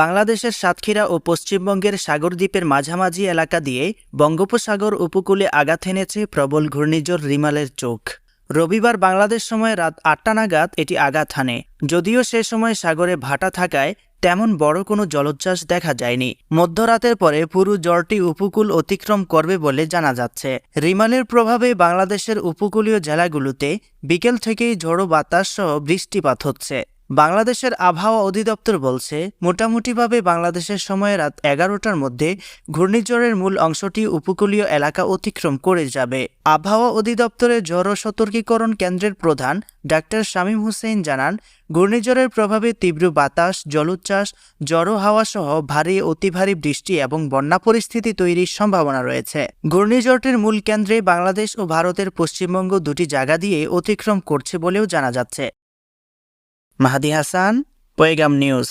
বাংলাদেশের সাতক্ষীরা ও পশ্চিমবঙ্গের সাগরদ্বীপের মাঝামাঝি এলাকা দিয়ে বঙ্গোপসাগর উপকূলে আঘাত এনেছে প্রবল ঘূর্ণিঝড় রিমালের চোখ। রবিবার বাংলাদেশ সময় রাত আটটা নাগাদ এটি আঘাত হানে। যদিও সে সময় সাগরে ভাটা থাকায় তেমন বড় কোনো জলোচ্ছ্বাস দেখা যায়নি। মধ্যরাতের পরে পুরো জ্বরটি উপকূল অতিক্রম করবে বলে জানা যাচ্ছে। রিমালের প্রভাবে বাংলাদেশের উপকূলীয় জেলাগুলোতে বিকেল থেকেই ঝড়ো বাতাস সহ বৃষ্টিপাত হচ্ছে। বাংলাদেশের আবহাওয়া অধিদপ্তর বলছে, মোটামুটিভাবে বাংলাদেশের সময় রাত এগারোটার মধ্যে ঘূর্ণিঝড়ের মূল অংশটি উপকূলীয় এলাকা অতিক্রম করে যাবে। আবহাওয়া অধিদপ্তরের ঝড় সতর্কীকরণ কেন্দ্রের প্রধান ডাক্তার শামীম হুসেন জানান, ঘূর্ণিঝড়ের প্রভাবে তীব্র বাতাস, জলোচ্ছ্বাস, জড়ো হাওয়া সহ ভারী, অতি ভারী বৃষ্টি এবং বন্যা পরিস্থিতি তৈরির সম্ভাবনা রয়েছে। ঘূর্ণিঝড়টির মূল কেন্দ্রে বাংলাদেশ ও ভারতের পশ্চিমবঙ্গ দুটি জায়গা দিয়ে অতিক্রম করছে বলেও জানা যাচ্ছে। মাহাদি হাসান পয়েগাম নিউজ